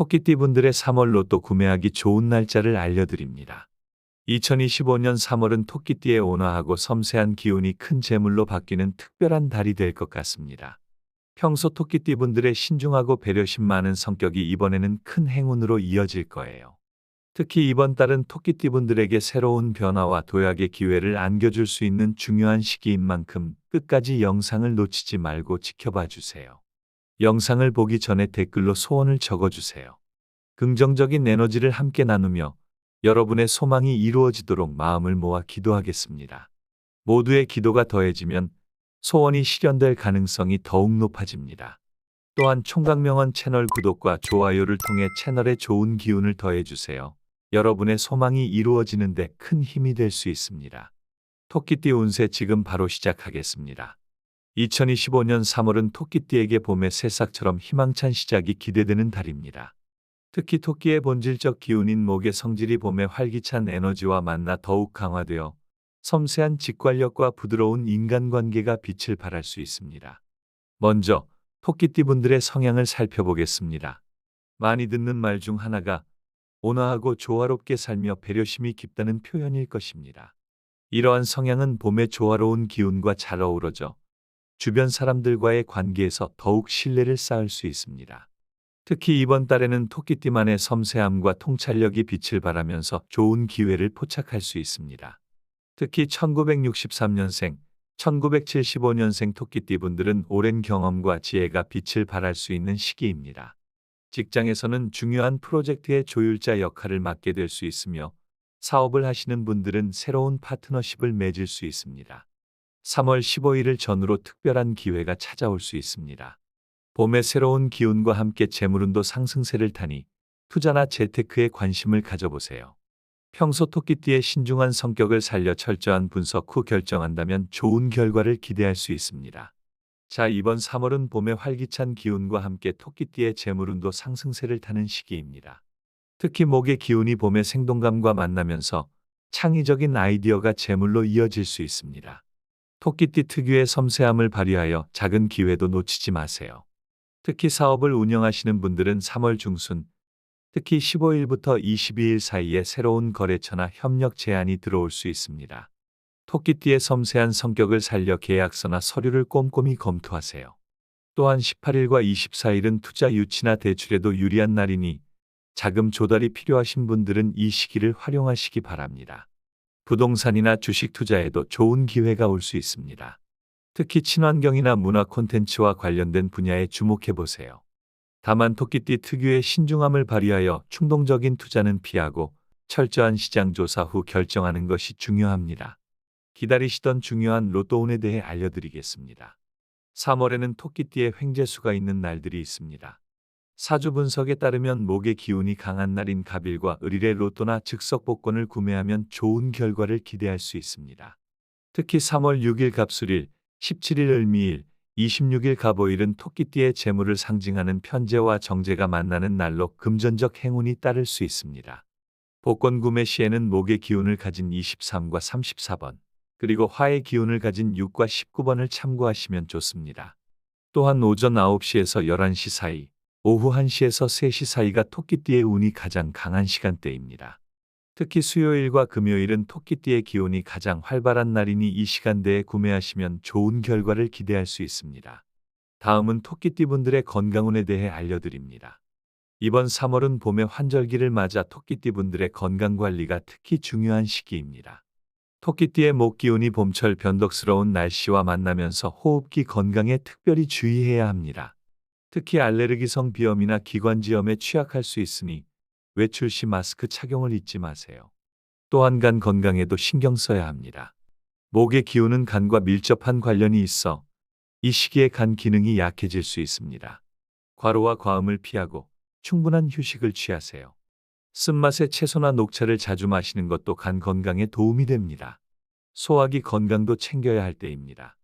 토끼띠 분들의 3월 로또 구매하기 좋은 날짜를 알려드립니다. 2025년 3월은 토끼띠에 온화하고 섬세한 기운이 큰 재물로 바뀌는 특별한 달이 될 것 같습니다. 평소 토끼띠 분들의 신중하고 배려심 많은 성격이 이번에는 큰 행운으로 이어질 거예요. 특히 이번 달은 토끼띠 분들에게 새로운 변화와 도약의 기회를 안겨줄 수 있는 중요한 시기인 만큼 끝까지 영상을 놓치지 말고 지켜봐 주세요. 영상을 보기 전에 댓글로 소원을 적어주세요. 긍정적인 에너지를 함께 나누며 여러분의 소망이 이루어지도록 마음을 모아 기도하겠습니다. 모두의 기도가 더해지면 소원이 실현될 가능성이 더욱 높아집니다. 또한 총각명언 채널 구독과 좋아요를 통해 채널에 좋은 기운을 더해주세요. 여러분의 소망이 이루어지는데 큰 힘이 될 수 있습니다. 토끼띠 운세 지금 바로 시작하겠습니다. 2025년 3월은 토끼띠에게 봄의 새싹처럼 희망찬 시작이 기대되는 달입니다. 특히 토끼의 본질적 기운인 목의 성질이 봄의 활기찬 에너지와 만나 더욱 강화되어 섬세한 직관력과 부드러운 인간관계가 빛을 발할 수 있습니다. 먼저 토끼띠 분들의 성향을 살펴보겠습니다. 많이 듣는 말 중 하나가 온화하고 조화롭게 살며 배려심이 깊다는 표현일 것입니다. 이러한 성향은 봄의 조화로운 기운과 잘 어우러져 주변 사람들과의 관계에서 더욱 신뢰를 쌓을 수 있습니다. 특히 이번 달에는 토끼띠만의 섬세함과 통찰력이 빛을 발하면서 좋은 기회를 포착할 수 있습니다. 특히 1963년생, 1975년생 토끼띠 분들은 오랜 경험과 지혜가 빛을 발할 수 있는 시기입니다. 직장에서는 중요한 프로젝트의 조율자 역할을 맡게 될 수 있으며 사업을 하시는 분들은 새로운 파트너십을 맺을 수 있습니다. 3월 15일을 전후로 특별한 기회가 찾아올 수 있습니다. 봄의 새로운 기운과 함께 재물운도 상승세를 타니 투자나 재테크에 관심을 가져보세요. 평소 토끼띠의 신중한 성격을 살려 철저한 분석 후 결정한다면 좋은 결과를 기대할 수 있습니다. 자, 이번 3월은 봄의 활기찬 기운과 함께 토끼띠의 재물운도 상승세를 타는 시기입니다. 특히 목의 기운이 봄의 생동감과 만나면서 창의적인 아이디어가 재물로 이어질 수 있습니다. 토끼띠 특유의 섬세함을 발휘하여 작은 기회도 놓치지 마세요. 특히 사업을 운영하시는 분들은 3월 중순, 특히 15일부터 22일 사이에 새로운 거래처나 협력 제안이 들어올 수 있습니다. 토끼띠의 섬세한 성격을 살려 계약서나 서류를 꼼꼼히 검토하세요. 또한 18일과 24일은 투자 유치나 대출에도 유리한 날이니 자금 조달이 필요하신 분들은 이 시기를 활용하시기 바랍니다. 부동산이나 주식 투자에도 좋은 기회가 올 수 있습니다. 특히 친환경이나 문화 콘텐츠와 관련된 분야에 주목해 보세요. 다만 토끼띠 특유의 신중함을 발휘하여 충동적인 투자는 피하고 철저한 시장 조사 후 결정하는 것이 중요합니다. 기다리시던 중요한 로또운에 대해 알려드리겠습니다. 3월에는 토끼띠의 횡재수가 있는 날들이 있습니다. 사주 분석에 따르면 목의 기운이 강한 날인 갑일과 을일의 로또나 즉석 복권을 구매하면 좋은 결과를 기대할 수 있습니다. 특히 3월 6일 갑술일, 17일 을미일, 26일 갑오일은 토끼띠의 재물을 상징하는 편재와 정제가 만나는 날로 금전적 행운이 따를 수 있습니다. 복권 구매 시에는 목의 기운을 가진 23과 34번, 그리고 화의 기운을 가진 6과 19번을 참고하시면 좋습니다. 또한 오전 9시에서 11시 사이, 오후 1시에서 3시 사이가 토끼띠의 운이 가장 강한 시간대입니다. 특히 수요일과 금요일은 토끼띠의 기운이 가장 활발한 날이니 이 시간대에 구매하시면 좋은 결과를 기대할 수 있습니다. 다음은 토끼띠 분들의 건강운에 대해 알려드립니다. 이번 3월은 봄의 환절기를 맞아 토끼띠 분들의 건강 관리가 특히 중요한 시기입니다. 토끼띠의 목 기운이 봄철 변덕스러운 날씨와 만나면서 호흡기 건강에 특별히 주의해야 합니다. 특히 알레르기성 비염이나 기관지염에 취약할 수 있으니 외출 시 마스크 착용을 잊지 마세요. 또한 간 건강에도 신경 써야 합니다. 목의 기운은 간과 밀접한 관련이 있어 이 시기에 간 기능이 약해질 수 있습니다. 과로와 과음을 피하고 충분한 휴식을 취하세요. 쓴맛의 채소나 녹차를 자주 마시는 것도 간 건강에 도움이 됩니다. 소화기 건강도 챙겨야 할 때입니다.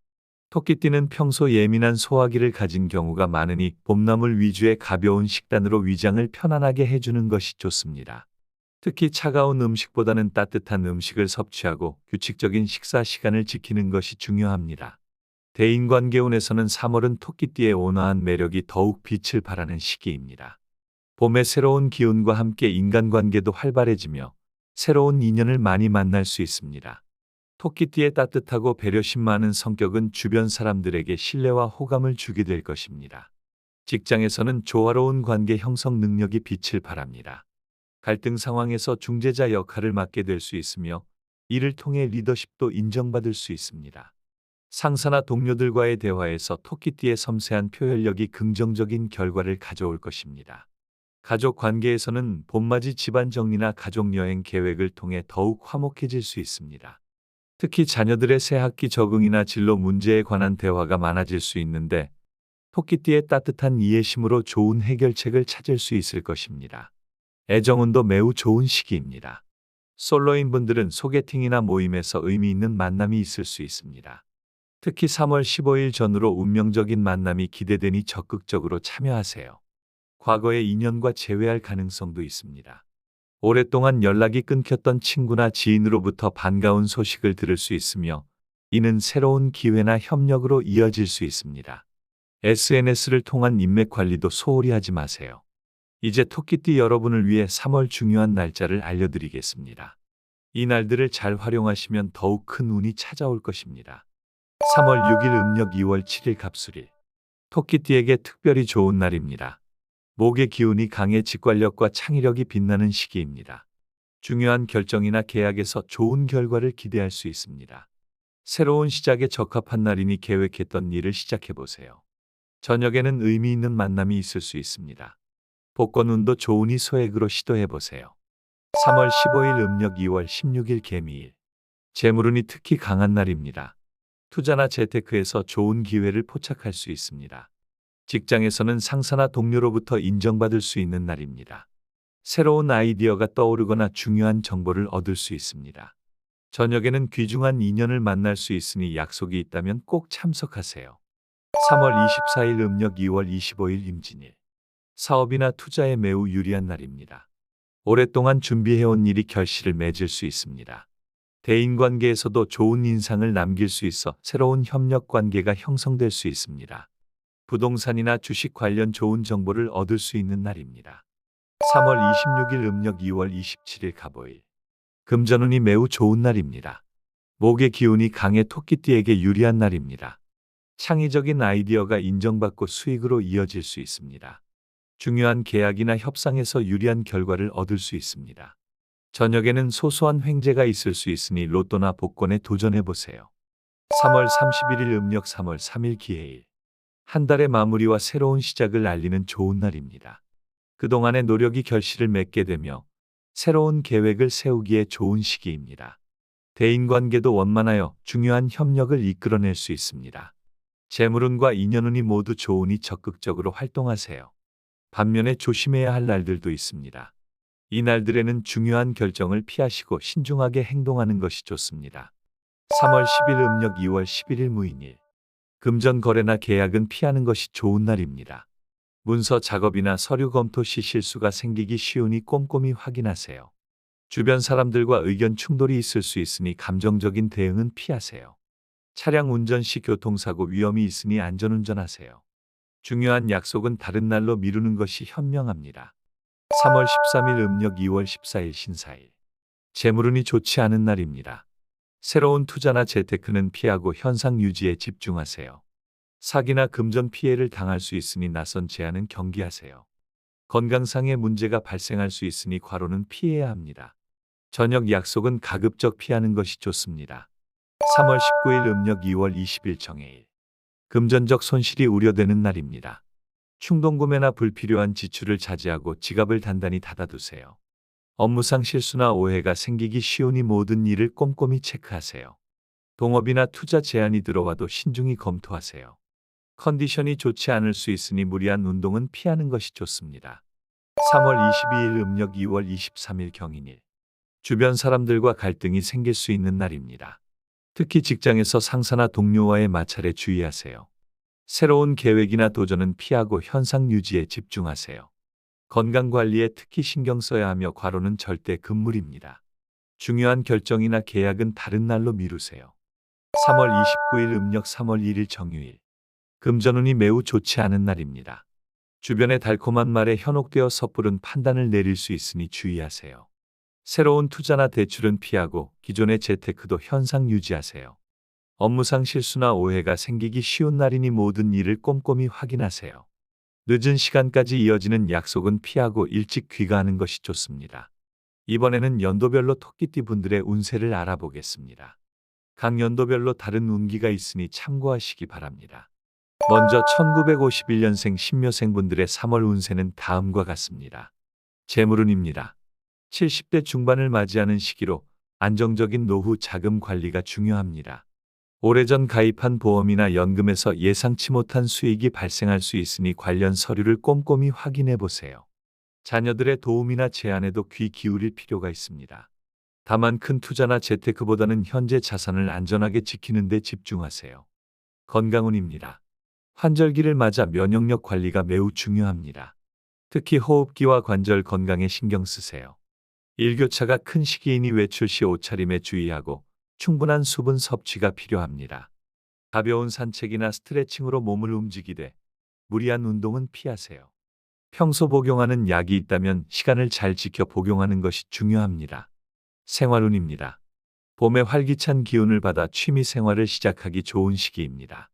토끼띠는 평소 예민한 소화기를 가진 경우가 많으니 봄나물 위주의 가벼운 식단으로 위장을 편안하게 해주는 것이 좋습니다. 특히 차가운 음식보다는 따뜻한 음식을 섭취하고 규칙적인 식사 시간을 지키는 것이 중요합니다. 대인관계운에서는 3월은 토끼띠의 온화한 매력이 더욱 빛을 발하는 시기입니다. 봄의 새로운 기운과 함께 인간관계도 활발해지며 새로운 인연을 많이 만날 수 있습니다. 토끼띠의 따뜻하고 배려심 많은 성격은 주변 사람들에게 신뢰와 호감을 주게 될 것입니다. 직장에서는 조화로운 관계 형성 능력이 빛을 발합니다. 갈등 상황에서 중재자 역할을 맡게 될 수 있으며 이를 통해 리더십도 인정받을 수 있습니다. 상사나 동료들과의 대화에서 토끼띠의 섬세한 표현력이 긍정적인 결과를 가져올 것입니다. 가족 관계에서는 봄맞이 집안 정리나 가족 여행 계획을 통해 더욱 화목해질 수 있습니다. 특히 자녀들의 새 학기 적응이나 진로 문제에 관한 대화가 많아질 수 있는데 토끼띠의 따뜻한 이해심으로 좋은 해결책을 찾을 수 있을 것입니다. 애정운도 매우 좋은 시기입니다. 솔로인 분들은 소개팅이나 모임에서 의미 있는 만남이 있을 수 있습니다. 특히 3월 15일 전후로 운명적인 만남이 기대되니 적극적으로 참여하세요. 과거의 인연과 재회할 가능성도 있습니다. 오랫동안 연락이 끊겼던 친구나 지인으로부터 반가운 소식을 들을 수 있으며 이는 새로운 기회나 협력으로 이어질 수 있습니다. SNS를 통한 인맥 관리도 소홀히 하지 마세요. 이제 토끼띠 여러분을 위해 3월 중요한 날짜를 알려드리겠습니다. 이 날들을 잘 활용하시면 더욱 큰 운이 찾아올 것입니다. 3월 6일 음력 2월 7일 갑술일. 토끼띠에게 특별히 좋은 날입니다. 목의 기운이 강해 직관력과 창의력이 빛나는 시기입니다. 중요한 결정이나 계약에서 좋은 결과를 기대할 수 있습니다. 새로운 시작에 적합한 날이니 계획했던 일을 시작해 보세요. 저녁에는 의미 있는 만남이 있을 수 있습니다. 복권운도 좋으니 소액으로 시도해 보세요. 3월 15일 음력 2월 16일 개미일. 재물운이 특히 강한 날입니다. 투자나 재테크에서 좋은 기회를 포착할 수 있습니다. 직장에서는 상사나 동료로부터 인정받을 수 있는 날입니다. 새로운 아이디어가 떠오르거나 중요한 정보를 얻을 수 있습니다. 저녁에는 귀중한 인연을 만날 수 있으니 약속이 있다면 꼭 참석하세요. 3월 24일 음력 2월 25일 임진일. 사업이나 투자에 매우 유리한 날입니다. 오랫동안 준비해온 일이 결실을 맺을 수 있습니다. 대인 관계에서도 좋은 인상을 남길 수 있어 새로운 협력 관계가 형성될 수 있습니다. 부동산이나 주식 관련 좋은 정보를 얻을 수 있는 날입니다. 3월 26일 음력 2월 27일 갑오일. 금전운이 매우 좋은 날입니다. 목의 기운이 강해 토끼띠에게 유리한 날입니다. 창의적인 아이디어가 인정받고 수익으로 이어질 수 있습니다. 중요한 계약이나 협상에서 유리한 결과를 얻을 수 있습니다. 저녁에는 소소한 횡재가 있을 수 있으니 로또나 복권에 도전해 보세요. 3월 31일 음력 3월 3일 기해일. 한 달의 마무리와 새로운 시작을 알리는 좋은 날입니다. 그동안의 노력이 결실을 맺게 되며 새로운 계획을 세우기에 좋은 시기입니다. 대인관계도 원만하여 중요한 협력을 이끌어낼 수 있습니다. 재물운과 인연운이 모두 좋으니 적극적으로 활동하세요. 반면에 조심해야 할 날들도 있습니다. 이 날들에는 중요한 결정을 피하시고 신중하게 행동하는 것이 좋습니다. 3월 10일 음력 2월 11일 무인일. 금전 거래나 계약은 피하는 것이 좋은 날입니다. 문서 작업이나 서류 검토 시 실수가 생기기 쉬우니 꼼꼼히 확인하세요. 주변 사람들과 의견 충돌이 있을 수 있으니 감정적인 대응은 피하세요. 차량 운전 시 교통사고 위험이 있으니 안전운전하세요. 중요한 약속은 다른 날로 미루는 것이 현명합니다. 3월 13일 음력 2월 14일 신사일. 재물운이 좋지 않은 날입니다. 새로운 투자나 재테크는 피하고 현상 유지에 집중하세요. 사기나 금전 피해를 당할 수 있으니 낯선 제안은 경계하세요. 건강상의 문제가 발생할 수 있으니 과로는 피해야 합니다. 저녁 약속은 가급적 피하는 것이 좋습니다. 3월 19일 음력 2월 20일 정해일. 금전적 손실이 우려되는 날입니다. 충동구매나 불필요한 지출을 자제하고 지갑을 단단히 닫아두세요. 업무상 실수나 오해가 생기기 쉬우니 모든 일을 꼼꼼히 체크하세요. 동업이나 투자 제안이 들어와도 신중히 검토하세요. 컨디션이 좋지 않을 수 있으니 무리한 운동은 피하는 것이 좋습니다. 3월 22일 음력 2월 23일 경인일. 주변 사람들과 갈등이 생길 수 있는 날입니다. 특히 직장에서 상사나 동료와의 마찰에 주의하세요. 새로운 계획이나 도전은 피하고 현상 유지에 집중하세요. 건강 관리에 특히 신경 써야 하며 과로는 절대 금물입니다. 중요한 결정이나 계약은 다른 날로 미루세요. 3월 29일 음력 3월 1일 정유일. 금전운이 매우 좋지 않은 날입니다. 주변의 달콤한 말에 현혹되어 섣부른 판단을 내릴 수 있으니 주의하세요. 새로운 투자나 대출은 피하고 기존의 재테크도 현상 유지하세요. 업무상 실수나 오해가 생기기 쉬운 날이니 모든 일을 꼼꼼히 확인하세요. 늦은 시간까지 이어지는 약속은 피하고 일찍 귀가하는 것이 좋습니다. 이번에는 연도별로 토끼띠 분들의 운세를 알아보겠습니다. 각 연도별로 다른 운기가 있으니 참고하시기 바랍니다. 먼저 1951년생 신묘생 분들의 3월 운세는 다음과 같습니다. 재물운입니다. 70대 중반을 맞이하는 시기로 안정적인 노후 자금 관리가 중요합니다. 오래전 가입한 보험이나 연금에서 예상치 못한 수익이 발생할 수 있으니 관련 서류를 꼼꼼히 확인해 보세요. 자녀들의 도움이나 제안에도 귀 기울일 필요가 있습니다. 다만 큰 투자나 재테크보다는 현재 자산을 안전하게 지키는 데 집중하세요. 건강운입니다. 환절기를 맞아 면역력 관리가 매우 중요합니다. 특히 호흡기와 관절 건강에 신경 쓰세요. 일교차가 큰 시기이니 외출 시 옷차림에 주의하고 충분한 수분 섭취가 필요합니다. 가벼운 산책이나 스트레칭으로 몸을 움직이되 무리한 운동은 피하세요. 평소 복용하는 약이 있다면 시간을 잘 지켜 복용하는 것이 중요합니다. 생활운입니다. 봄의 활기찬 기운을 받아 취미 생활을 시작하기 좋은 시기입니다.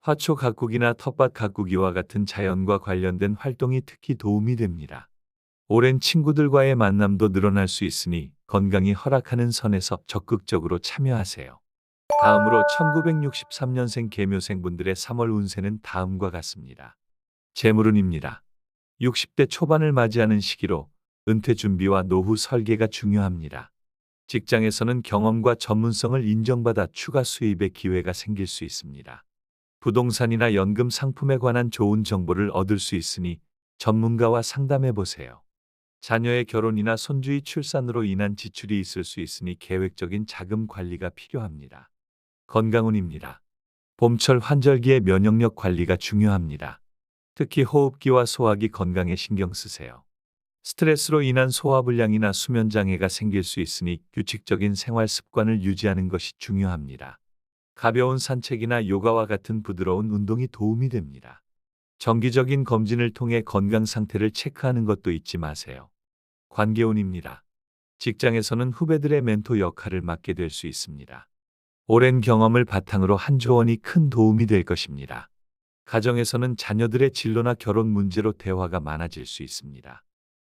화초 가꾸기나 텃밭 가꾸기와 같은 자연과 관련된 활동이 특히 도움이 됩니다. 오랜 친구들과의 만남도 늘어날 수 있으니 건강이 허락하는 선에서 적극적으로 참여하세요. 다음으로 1963년생 개묘생 분들의 3월 운세는 다음과 같습니다. 재물운입니다. 60대 초반을 맞이하는 시기로 은퇴 준비와 노후 설계가 중요합니다. 직장에서는 경험과 전문성을 인정받아 추가 수입의 기회가 생길 수 있습니다. 부동산이나 연금 상품에 관한 좋은 정보를 얻을 수 있으니 전문가와 상담해 보세요. 자녀의 결혼이나 손주의 출산으로 인한 지출이 있을 수 있으니 계획적인 자금 관리가 필요합니다. 건강운입니다. 봄철 환절기의 면역력 관리가 중요합니다. 특히 호흡기와 소화기 건강에 신경 쓰세요. 스트레스로 인한 소화불량이나 수면장애가 생길 수 있으니 규칙적인 생활 습관을 유지하는 것이 중요합니다. 가벼운 산책이나 요가와 같은 부드러운 운동이 도움이 됩니다. 정기적인 검진을 통해 건강 상태를 체크하는 것도 잊지 마세요. 관계운입니다. 직장에서는 후배들의 멘토 역할을 맡게 될 수 있습니다. 오랜 경험을 바탕으로 한 조언이 큰 도움이 될 것입니다. 가정에서는 자녀들의 진로나 결혼 문제로 대화가 많아질 수 있습니다.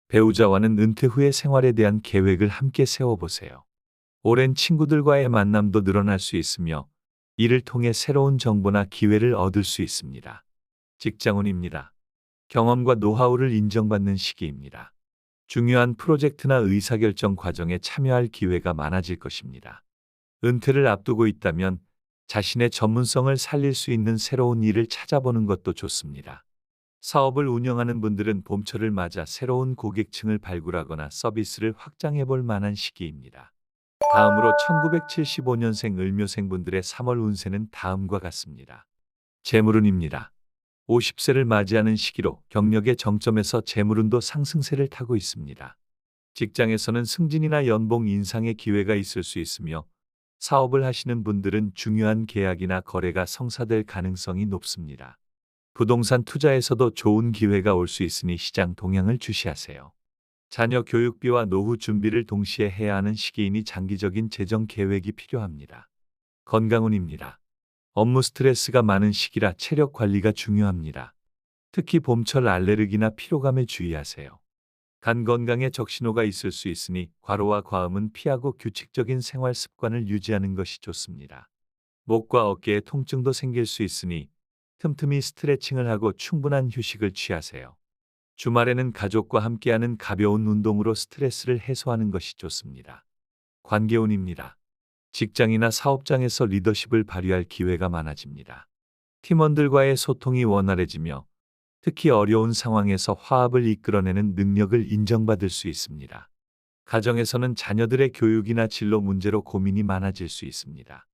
배우자와는 은퇴 후의 생활에 대한 계획을 함께 세워보세요. 오랜 친구들과의 만남도 늘어날 수 있으며 이를 통해 새로운 정보나 기회를 얻을 수 있습니다. 직장운입니다. 경험과 노하우를 인정받는 시기입니다. 중요한 프로젝트나 의사결정 과정에 참여할 기회가 많아질 것입니다. 은퇴를 앞두고 있다면 자신의 전문성을 살릴 수 있는 새로운 일을 찾아보는 것도 좋습니다. 사업을 운영하는 분들은 봄철을 맞아 새로운 고객층을 발굴하거나 서비스를 확장해 볼 만한 시기입니다. 다음으로 1975년생 을묘생 분들의 3월 운세는 다음과 같습니다. 재물운입니다. 50세를 맞이하는 시기로 경력의 정점에서 재물운도 상승세를 타고 있습니다. 직장에서는 승진이나 연봉 인상의 기회가 있을 수 있으며 사업을 하시는 분들은 중요한 계약이나 거래가 성사될 가능성이 높습니다. 부동산 투자에서도 좋은 기회가 올 수 있으니 시장 동향을 주시하세요. 자녀 교육비와 노후 준비를 동시에 해야 하는 시기이니 장기적인 재정 계획이 필요합니다. 건강운입니다. 업무 스트레스가 많은 시기라 체력 관리가 중요합니다. 특히 봄철 알레르기나 피로감에 주의하세요. 간 건강에 적신호가 있을 수 있으니 과로와 과음은 피하고 규칙적인 생활 습관을 유지하는 것이 좋습니다. 목과 어깨에 통증도 생길 수 있으니 틈틈이 스트레칭을 하고 충분한 휴식을 취하세요. 주말에는 가족과 함께하는 가벼운 운동으로 스트레스를 해소하는 것이 좋습니다. 관계운입니다. 직장이나 사업장에서 리더십을 발휘할 기회가 많아집니다. 팀원들과의 소통이 원활해지며 특히 어려운 상황에서 화합을 이끌어내는 능력을 인정받을 수 있습니다. 가정에서는 자녀들의 교육이나 진로 문제로 고민이 많아질 수 있습니다.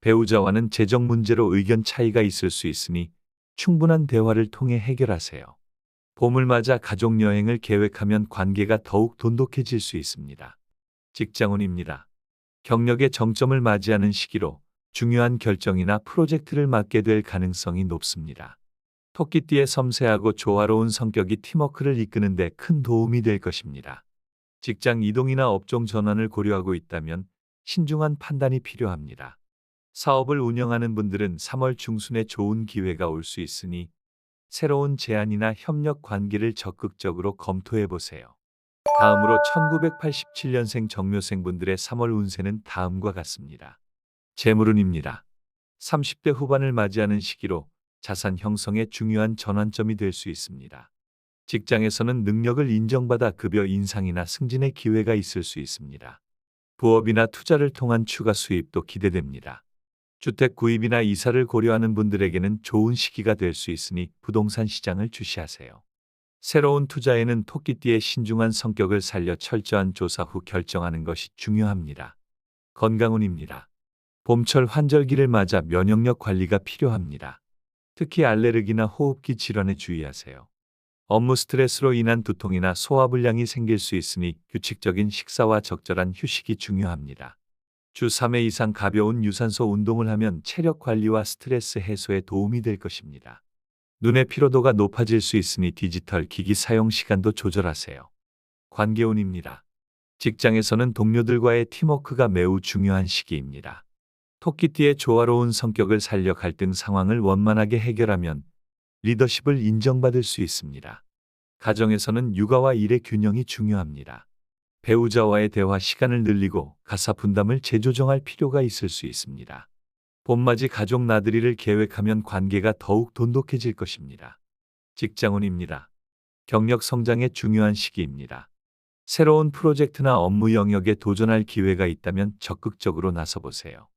배우자와는 재정 문제로 의견 차이가 있을 수 있으니 충분한 대화를 통해 해결하세요. 봄을 맞아 가족 여행을 계획하면 관계가 더욱 돈독해질 수 있습니다. 직장운입니다. 경력의 정점을 맞이하는 시기로 중요한 결정이나 프로젝트를 맡게 될 가능성이 높습니다. 토끼띠의 섬세하고 조화로운 성격이 팀워크를 이끄는 데 큰 도움이 될 것입니다. 직장 이동이나 업종 전환을 고려하고 있다면 신중한 판단이 필요합니다. 사업을 운영하는 분들은 3월 중순에 좋은 기회가 올 수 있으니 새로운 제안이나 협력 관계를 적극적으로 검토해 보세요. 다음으로 1987년생 정묘생 분들의 3월 운세는 다음과 같습니다. 재물운입니다. 30대 후반을 맞이하는 시기로 자산 형성에 중요한 전환점이 될 수 있습니다. 직장에서는 능력을 인정받아 급여 인상이나 승진의 기회가 있을 수 있습니다. 부업이나 투자를 통한 추가 수입도 기대됩니다. 주택 구입이나 이사를 고려하는 분들에게는 좋은 시기가 될 수 있으니 부동산 시장을 주시하세요. 새로운 투자에는 토끼띠의 신중한 성격을 살려 철저한 조사 후 결정하는 것이 중요합니다. 건강운입니다. 봄철 환절기를 맞아 면역력 관리가 필요합니다. 특히 알레르기나 호흡기 질환에 주의하세요. 업무 스트레스로 인한 두통이나 소화불량이 생길 수 있으니 규칙적인 식사와 적절한 휴식이 중요합니다. 주 3회 이상 가벼운 유산소 운동을 하면 체력 관리와 스트레스 해소에 도움이 될 것입니다. 눈의 피로도가 높아질 수 있으니 디지털 기기 사용 시간도 조절하세요. 관계운입니다. 직장에서는 동료들과의 팀워크가 매우 중요한 시기입니다. 토끼띠의 조화로운 성격을 살려 갈등 상황을 원만하게 해결하면 리더십을 인정받을 수 있습니다. 가정에서는 육아와 일의 균형이 중요합니다. 배우자와의 대화 시간을 늘리고 가사 분담을 재조정할 필요가 있을 수 있습니다. 봄맞이 가족 나들이를 계획하면 관계가 더욱 돈독해질 것입니다. 직장운입니다. 경력 성장의 중요한 시기입니다. 새로운 프로젝트나 업무 영역에 도전할 기회가 있다면 적극적으로 나서보세요.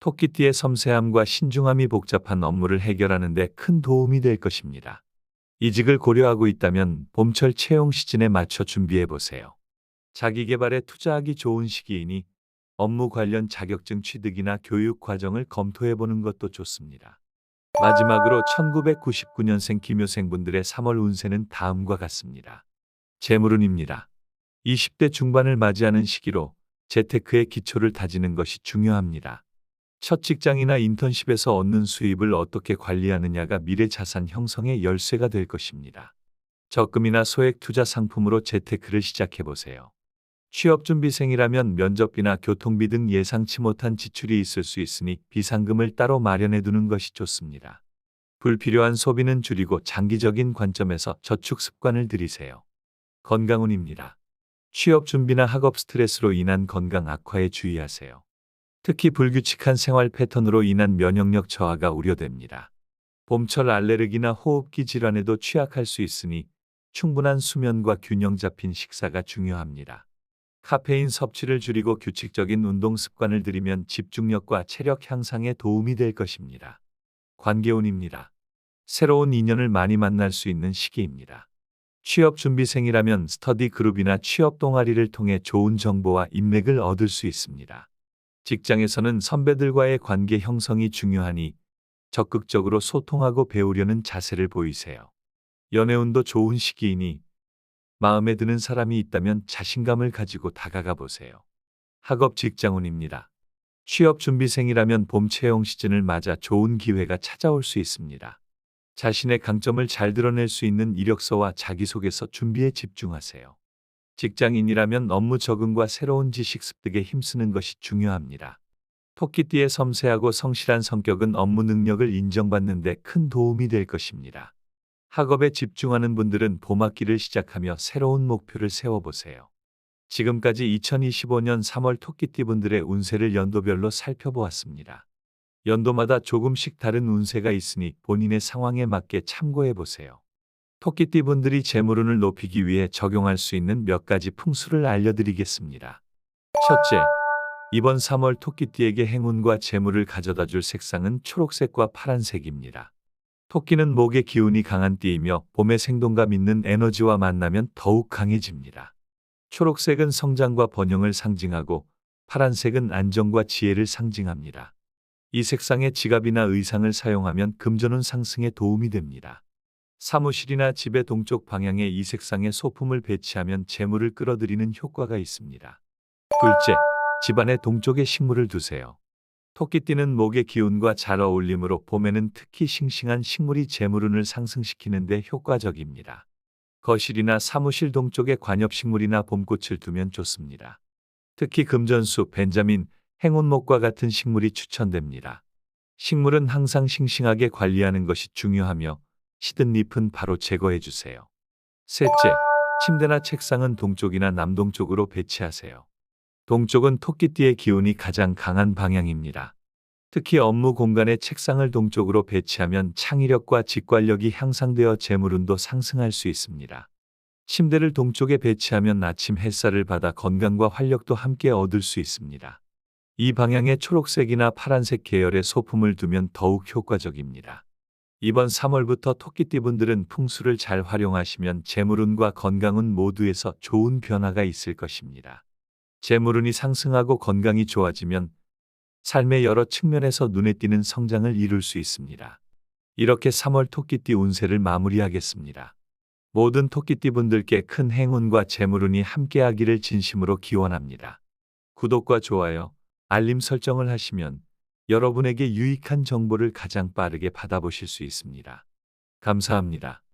토끼띠의 섬세함과 신중함이 복잡한 업무를 해결하는 데 큰 도움이 될 것입니다. 이직을 고려하고 있다면 봄철 채용 시즌에 맞춰 준비해 보세요. 자기 개발에 투자하기 좋은 시기이니 업무 관련 자격증 취득이나 교육 과정을 검토해 보는 것도 좋습니다. 마지막으로 1999년생 김효생 분들의 3월 운세는 다음과 같습니다. 재물운입니다. 20대 중반을 맞이하는 시기로 재테크의 기초를 다지는 것이 중요합니다. 첫 직장이나 인턴십에서 얻는 수입을 어떻게 관리하느냐가 미래 자산 형성의 열쇠가 될 것입니다. 적금이나 소액 투자 상품으로 재테크를 시작해 보세요. 취업준비생이라면 면접비나 교통비 등 예상치 못한 지출이 있을 수 있으니 비상금을 따로 마련해 두는 것이 좋습니다. 불필요한 소비는 줄이고 장기적인 관점에서 저축 습관을 들이세요. 건강운입니다. 취업 준비나 학업 스트레스로 인한 건강 악화에 주의하세요. 특히 불규칙한 생활 패턴으로 인한 면역력 저하가 우려됩니다. 봄철 알레르기나 호흡기 질환에도 취약할 수 있으니 충분한 수면과 균형 잡힌 식사가 중요합니다. 카페인 섭취를 줄이고 규칙적인 운동 습관을 들이면 집중력과 체력 향상에 도움이 될 것입니다. 관계운입니다. 새로운 인연을 많이 만날 수 있는 시기입니다. 취업 준비생이라면 스터디 그룹이나 취업 동아리를 통해 좋은 정보와 인맥을 얻을 수 있습니다. 직장에서는 선배들과의 관계 형성이 중요하니 적극적으로 소통하고 배우려는 자세를 보이세요. 연애운도 좋은 시기이니 마음에 드는 사람이 있다면 자신감을 가지고 다가가 보세요. 학업 직장운입니다. 취업 준비생이라면 봄 채용 시즌을 맞아 좋은 기회가 찾아올 수 있습니다. 자신의 강점을 잘 드러낼 수 있는 이력서와 자기소개서 준비에 집중하세요. 직장인이라면 업무 적응과 새로운 지식 습득에 힘쓰는 것이 중요합니다. 토끼띠의 섬세하고 성실한 성격은 업무 능력을 인정받는 데 큰 도움이 될 것입니다. 학업에 집중하는 분들은 봄학기를 시작하며 새로운 목표를 세워보세요. 지금까지 2025년 3월 토끼띠 분들의 운세를 연도별로 살펴보았습니다. 연도마다 조금씩 다른 운세가 있으니 본인의 상황에 맞게 참고해 보세요. 토끼띠 분들이 재물운을 높이기 위해 적용할 수 있는 몇 가지 풍수를 알려드리겠습니다. 첫째, 이번 3월 토끼띠에게 행운과 재물을 가져다 줄 색상은 초록색과 파란색입니다. 토끼는 목의 기운이 강한 띠이며 봄의 생동감 있는 에너지와 만나면 더욱 강해집니다. 초록색은 성장과 번영을 상징하고 파란색은 안정과 지혜를 상징합니다. 이 색상의 지갑이나 의상을 사용하면 금전운 상승에 도움이 됩니다. 사무실이나 집의 동쪽 방향에 이 색상의 소품을 배치하면 재물을 끌어들이는 효과가 있습니다. 둘째, 집안의 동쪽에 식물을 두세요. 토끼띠는 목의 기운과 잘 어울리므로 봄에는 특히 싱싱한 식물이 재물운을 상승시키는 데 효과적입니다. 거실이나 사무실 동쪽에 관엽식물이나 봄꽃을 두면 좋습니다. 특히 금전수, 벤자민, 행운목과 같은 식물이 추천됩니다. 식물은 항상 싱싱하게 관리하는 것이 중요하며 시든 잎은 바로 제거해 주세요. 셋째, 침대나 책상은 동쪽이나 남동쪽으로 배치하세요. 동쪽은 토끼띠의 기운이 가장 강한 방향입니다. 특히 업무 공간에 책상을 동쪽으로 배치하면 창의력과 직관력이 향상되어 재물운도 상승할 수 있습니다. 침대를 동쪽에 배치하면 아침 햇살을 받아 건강과 활력도 함께 얻을 수 있습니다. 이 방향에 초록색이나 파란색 계열의 소품을 두면 더욱 효과적입니다. 이번 3월부터 토끼띠분들은 풍수를 잘 활용하시면 재물운과 건강운 모두에서 좋은 변화가 있을 것입니다. 재물운이 상승하고 건강이 좋아지면 삶의 여러 측면에서 눈에 띄는 성장을 이룰 수 있습니다. 이렇게 3월 토끼띠 운세를 마무리하겠습니다. 모든 토끼띠 분들께 큰 행운과 재물운이 함께하기를 진심으로 기원합니다. 구독과 좋아요, 알림 설정을 하시면 여러분에게 유익한 정보를 가장 빠르게 받아보실 수 있습니다. 감사합니다.